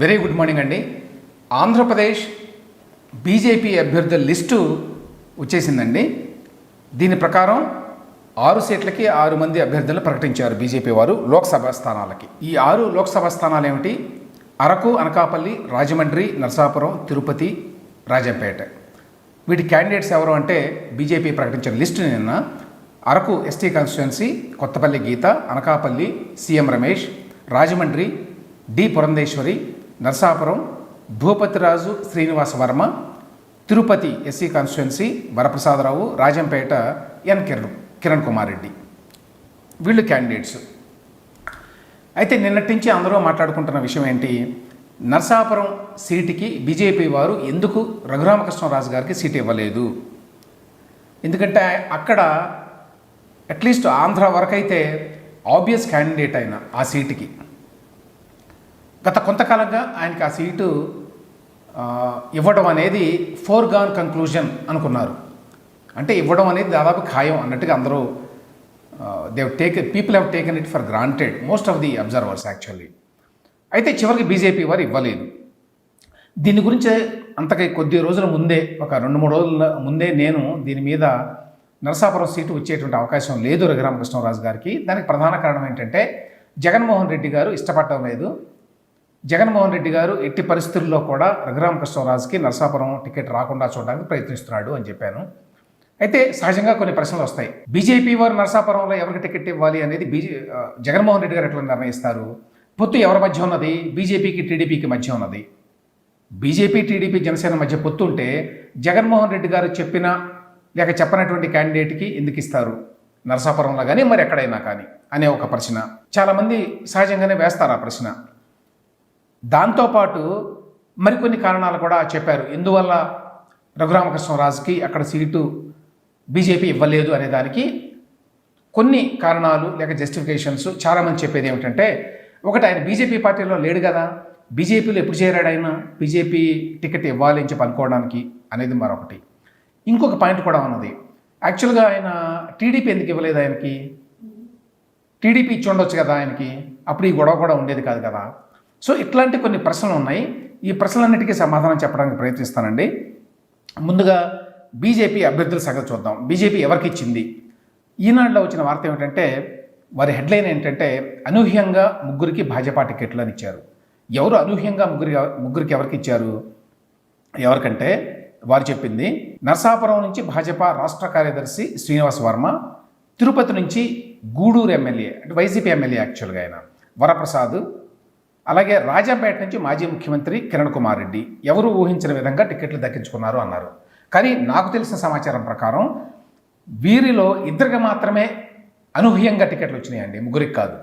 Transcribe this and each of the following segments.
Very good morning అండి. Andhra Pradesh BJP అభ్యర్థుల list వచ్చేసిందండి. దీని ప్రకారం ఆరు సీట్లకి ఆరు మంది అభ్యర్థులను ప్రకటించారు బీజేపీ వారు లోక్సభ స్థానాలకి. ఈ ఆరు లోక్సభ స్థానాలు ఏమిటి? అరకు అనకాపల్లి రాజమండ్రి నరసాపురం తిరుపతి రాజంపేట. వీటి క్యాండిడేట్స్ ఎవరు అంటే బీజేపీ ప్రకటించిన లిస్టు నిన్న Araku ST constituency Kothapalli Geetha Anakapalli CM Ramesh Rajahmundry D Purandeswari Narasapuram Bhupathiraju Srinivasa Varma Tirupati SC constituency Varaprasadarao Rajampet N Kiran Kiran Kumar Reddy. వీళ్ళు క్యాండిడేట్స్ అయితే నిన్నటి నుంచి అందరూ మాట్లాడుకుంటున్న విషయం ఏంటి? నరసాపురం సీటుకి బీజేపీ వారు ఎందుకు రఘురామకృష్ణరాజు గారికి సీట్ ఇవ్వలేదు? ఎందుకంటే అక్కడ అట్లీస్ట్ ఆంధ్ర వరకైతే ఆబ్వియస్ క్యాండిడేట్ అయిన ఆ సీటుకి. గత కొంతకాలంగా ఆయనకి ఆ సీటు ఇవ్వడం అనేది ఫోర్ గాన్ కంక్లూజన్ అనుకున్నారు. అంటే ఇవ్వడం అనేది దాదాపు ఖాయం అన్నట్టుగా అందరూ they've take people have taken it for granted most of the observers actually అయితే చివరికి బీజేపీ వారు ఇవ్వలేదు. దీని గురించి అంతకి కొద్ది రోజుల ముందే ఒక రెండు మూడు రోజుల ముందే నేను దీని మీద నరసాపురం సీటు వచ్చేటువంటి అవకాశం లేదు రఘురామకృష్ణరాజు గారికి. దానికి ప్రధాన కారణం ఏంటంటే జగన్మోహన్ రెడ్డి గారు ఇష్టపడటం లేదు. జగన్మోహన్ రెడ్డి గారు ఎట్టి పరిస్థితుల్లో కూడా రఘురామకృష్ణరాజుకి నరసాపురం టికెట్ రాకుండా చూడడానికి ప్రయత్నిస్తున్నాడు అని చెప్పాను. అయితే సహజంగా కొన్ని ప్రశ్నలు వస్తాయి. బీజేపీ వారు నరసాపురంలో ఎవరికి టికెట్ ఇవ్వాలి అనేది బీజే జగన్మోహన్ రెడ్డి గారు ఎట్లా నిర్ణయిస్తారు? పొత్తు ఎవరి మధ్య ఉన్నది? బీజేపీకి టీడీపీకి మధ్య ఉన్నది? బీజేపీ టీడీపీ జనసేన మధ్య పొత్తు ఉంటే జగన్మోహన్ రెడ్డి గారు చెప్పిన లేక చెప్పనటువంటి క్యాండిడేట్కి ఎందుకు ఇస్తారు? నరసాపురంలో కానీ మరి ఎక్కడైనా కానీ అనే ఒక ప్రశ్న. చాలామంది సహజంగానే వేస్తారు ఆ ప్రశ్న. దాంతోపాటు మరికొన్ని కారణాలు కూడా చెప్పారు. ఎందువల్ల రఘురామకృష్ణరాజుకి అక్కడ సీటు బీజేపీ ఇవ్వలేదు అనే దానికి కొన్ని కారణాలు లేక జస్టిఫికేషన్స్ చాలామంది చెప్పేది ఏమిటంటే ఒకటి ఆయన బీజేపీ పార్టీలో లేడు కదా బీజేపీలో ఎప్పుడు చేరాడు ఆయన? బీజేపీ టికెట్ ఇవ్వాలి అని చెప్పి అనుకోవడానికి అనేది మరొకటి. ఇంకొక పాయింట్ కూడా ఉన్నది. యాక్చువల్గా ఆయన టీడీపీ ఎందుకు ఇవ్వలేదు ఆయనకి? టీడీపీ ఇచ్చి ఉండొచ్చు కదా ఆయనకి? అప్పుడు ఈ గొడవ కూడా ఉండేది కాదు కదా. సో ఇట్లాంటి కొన్ని ప్రశ్నలు ఉన్నాయి. ఈ ప్రశ్నలన్నిటికీ సమాధానం చెప్పడానికి ప్రయత్నిస్తానండి. ముందుగా బీజేపీ అభ్యర్థుల సంగతి చూద్దాం. బీజేపీ ఎవరికి ఇచ్చింది? ఈనాడులో వచ్చిన వార్త ఏమిటంటే వారి హెడ్లైన్ ఏంటంటే అనూహ్యంగా ముగ్గురికి భాజపా టికెట్లు అని ఇచ్చారు. ఎవరు అనూహ్యంగా ముగ్గురి ముగ్గురికి ఎవరికి ఇచ్చారు? ఎవరికంటే వారు చెప్పింది నర్సాపురం నుంచి భాజపా రాష్ట్ర కార్యదర్శి శ్రీనివాస్ వర్మ తిరుపతి నుంచి గూడూరు ఎమ్మెల్యే అంటే వైసీపీ ఎమ్మెల్యే యాక్చువల్గా ఆయన వరప్రసాద్ అలాగే రాజంపేట నుంచి మాజీ ముఖ్యమంత్రి కిరణ్ కుమార్ రెడ్డి. ఎవరు ఊహించిన విధంగా టికెట్లు దక్కించుకున్నారు అన్నారు. కానీ నాకు తెలిసిన సమాచారం ప్రకారం వీరిలో ఇద్దరికి మాత్రమే అనూహ్యంగా టికెట్లు వచ్చినాయండి ముగ్గురికి కాదు.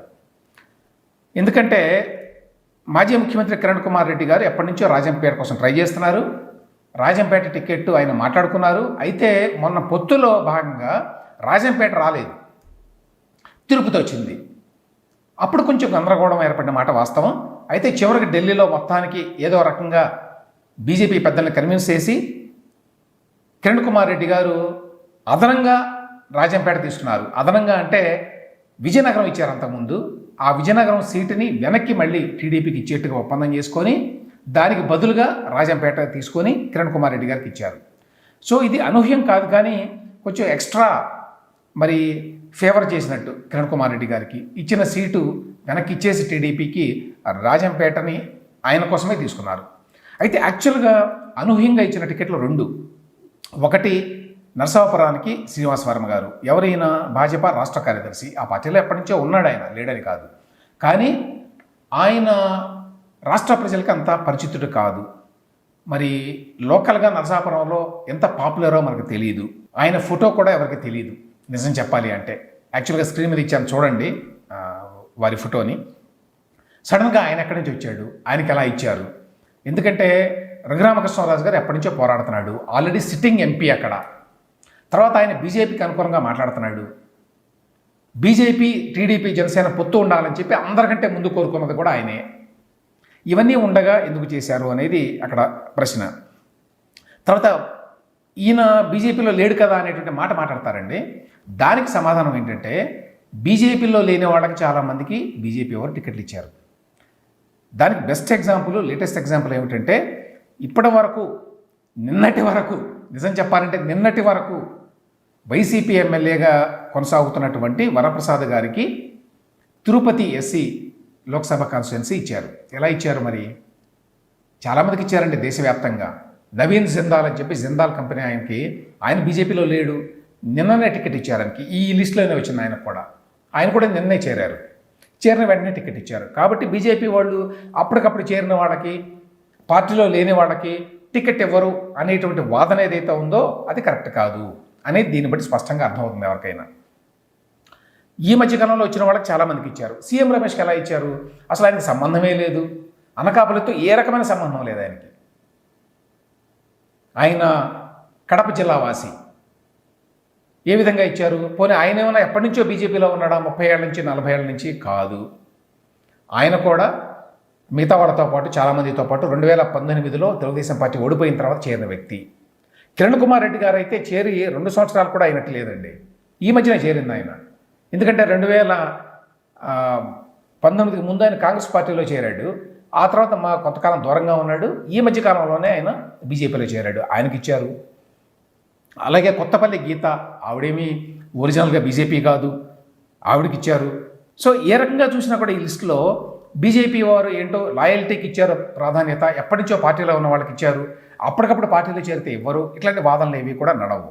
ఎందుకంటే మాజీ ముఖ్యమంత్రి కిరణ్ కుమార్ రెడ్డి గారు ఎప్పటి నుంచో రాజంపేట కోసం ట్రై చేస్తున్నారు. రాజంపేట టికెట్ ఆయన మాట్లాడుకున్నారు. అయితే మొన్న పొత్తులో భాగంగా రాజంపేట రాలేదు. తిరుపతి వచ్చింది. అప్పుడు కొంచెం గందరగోళం ఏర్పడిన మాట వాస్తవం. అయితే చివరికి ఢిల్లీలో మొత్తానికి ఏదో రకంగా బీజేపీ పెద్దల్ని కన్విన్స్ చేసి కిరణ్ కుమార్ రెడ్డి గారు అదనంగా రాజంపేట తీసుకున్నారు. అదనంగా అంటే విజయనగరం ఇచ్చారు అంతకుముందు. ఆ విజయనగరం సీటుని వెనక్కి మళ్ళీ టీడీపీకి ఇచ్చేట్టుగా ఒప్పందం చేసుకొని దానికి బదులుగా రాజంపేట తీసుకొని కిరణ్ కుమార్ రెడ్డి గారికి ఇచ్చారు. సో ఇది అనూహ్యం కాదు కానీ కొంచెం ఎక్స్ట్రా మరి ఫేవర్ చేసినట్టు కిరణ్ కుమార్ రెడ్డి గారికి ఇచ్చిన సీటు వెనక్కి ఇచ్చేసి టీడీపీకి రాజంపేటని ఆయన కోసమే తీసుకున్నారు. అయితే యాక్చువల్గా అనూహ్యంగా ఇచ్చిన టికెట్లు రెండు. ఒకటి నరసాపురానికి శ్రీనివాస్ వర్మ గారు. ఎవరైనా భాజపా రాష్ట్ర కార్యదర్శి ఆ పార్టీలో ఎప్పటి నుంచో ఉన్నాడు ఆయన లేడని కాదు. కానీ ఆయన రాష్ట్ర ప్రజలకి అంత పరిచితుడు కాదు. మరి లోకల్గా నరసాపురంలో ఎంత పాపులరో మనకు తెలియదు ఆయన ఫోటో కూడా ఎవరికి తెలియదు నిజం చెప్పాలి అంటే. యాక్చువల్గా స్క్రీన్ మీద ఇచ్చాను చూడండి వారి ఫోటోని. సడన్గా ఆయన ఎక్కడి నుంచి వచ్చాడు? ఆయనకి ఎలా ఇచ్చారు? ఎందుకంటే రఘురామకృష్ణరాజు గారు ఎప్పటి నుంచో పోరాడుతున్నాడు. ఆల్రెడీ సిట్టింగ్ ఎంపీ అక్కడ. తర్వాత ఆయన బీజేపీకి అనుకూలంగా మాట్లాడుతున్నాడు. బీజేపీ టీడీపీ జనసేన పొత్తు ఉండాలని చెప్పి అందరికంటే ముందు కోరుకున్నది కూడా ఆయనే. ఇవన్నీ ఉండగా ఎందుకు చేశారు అనేది అక్కడ ప్రశ్న. తర్వాత ఈయన బీజేపీలో లేడు కదా అనేటువంటి మాట మాట్లాడతారండి. దానికి సమాధానం ఏంటంటే బీజేపీలో లేని వాళ్ళకి చాలామందికి బీజేపీ వారు టికెట్లు ఇచ్చారు. దానికి బెస్ట్ ఎగ్జాంపుల్ లేటెస్ట్ ఎగ్జాంపుల్ ఏమిటంటే ఇప్పటి వరకు నిన్నటి వరకు నిజం చెప్పాలంటే నిన్నటి వరకు వైసీపీ ఎమ్మెల్యేగా కొనసాగుతున్నటువంటి వరప్రసాద్ గారికి తిరుపతి ఎస్సీ లోక్సభ కాన్స్టిట్యున్సీ ఇచ్చారు. ఎలా ఇచ్చారు మరి? చాలామందికి ఇచ్చారండి దేశవ్యాప్తంగా. నవీన్ జిందాల్ అని చెప్పి జిందాల్ కంపెనీ ఆయనకి ఆయన బీజేపీలో లేడు. నిన్ననే టికెట్ ఇచ్చారు ఆయనకి. ఈ లిస్టులోనే వచ్చింది ఆయన కూడా. ఆయన కూడా నిన్నే చేరారు. చేరిన వెంటనే టికెట్ ఇచ్చారు. కాబట్టి బీజేపీ వాళ్ళు అప్పటికప్పుడు చేరిన వాళ్ళకి పార్టీలో లేని వాళ్ళకి టికెట్ ఇవ్వరు అనేటువంటి వాదన ఏదైతే ఉందో అది కరెక్ట్ కాదు అనేది దీన్ని బట్టి స్పష్టంగా అర్థమవుతుంది ఎవరికైనా. ఈ మధ్యకాలంలో వచ్చిన వాళ్ళకి చాలామందికి ఇచ్చారు. సీఎం రమేష్కి ఎలా ఇచ్చారు? అసలు ఆయనకి సంబంధమే లేదు. అనకాపలితో ఏ రకమైన సంబంధం లేదు ఆయనకి. ఆయన కడప జిల్లా వాసి ఏ విధంగా ఇచ్చారు? పోనీ ఆయన ఏమైనా ఎప్పటి నుంచో బీజేపీలో ఉన్నాడా? ముప్పై ఏళ్ళ నుంచి నలభై ఏళ్ళ నుంచి? కాదు. ఆయన కూడా మిగతా వాళ్ళతో పాటు చాలామందితో పాటు రెండు వేల పంతొమ్మిదిలో తెలుగుదేశం పార్టీ ఓడిపోయిన తర్వాత చేరిన వ్యక్తి. కిరణ్ కుమార్ రెడ్డి గారు అయితే చేరి రెండు సంవత్సరాలు కూడా అయినట్టు లేదండి. ఈ మధ్యన చేరింది ఆయన. ఎందుకంటే రెండు వేల పంతొమ్మిదికి ముందు ఆయన కాంగ్రెస్ పార్టీలో చేరాడు. ఆ తర్వాత మా కొంతకాలం దూరంగా ఉన్నాడు. ఈ మధ్య కాలంలోనే ఆయన బీజేపీలో చేరాడు. ఆయనకి ఇచ్చారు అలాగే కొత్తపల్లి గీత ఆవిడేమి ఒరిజినల్గా బీజేపీ కాదు ఆవిడకి ఇచ్చారు సో ఏ రకంగా చూసినా కూడా ఈ లిస్టులో బీజేపీ వారు ఏంటో లాయల్టీకి ఇచ్చారు ప్రాధాన్యత ఎప్పటి నుంచో పార్టీలో ఉన్న వాళ్ళకి ఇచ్చారు అప్పటికప్పుడు పార్టీలో చేరితే ఇవ్వరు ఇట్లాంటి వాదనలు ఏవి కూడా నడవు.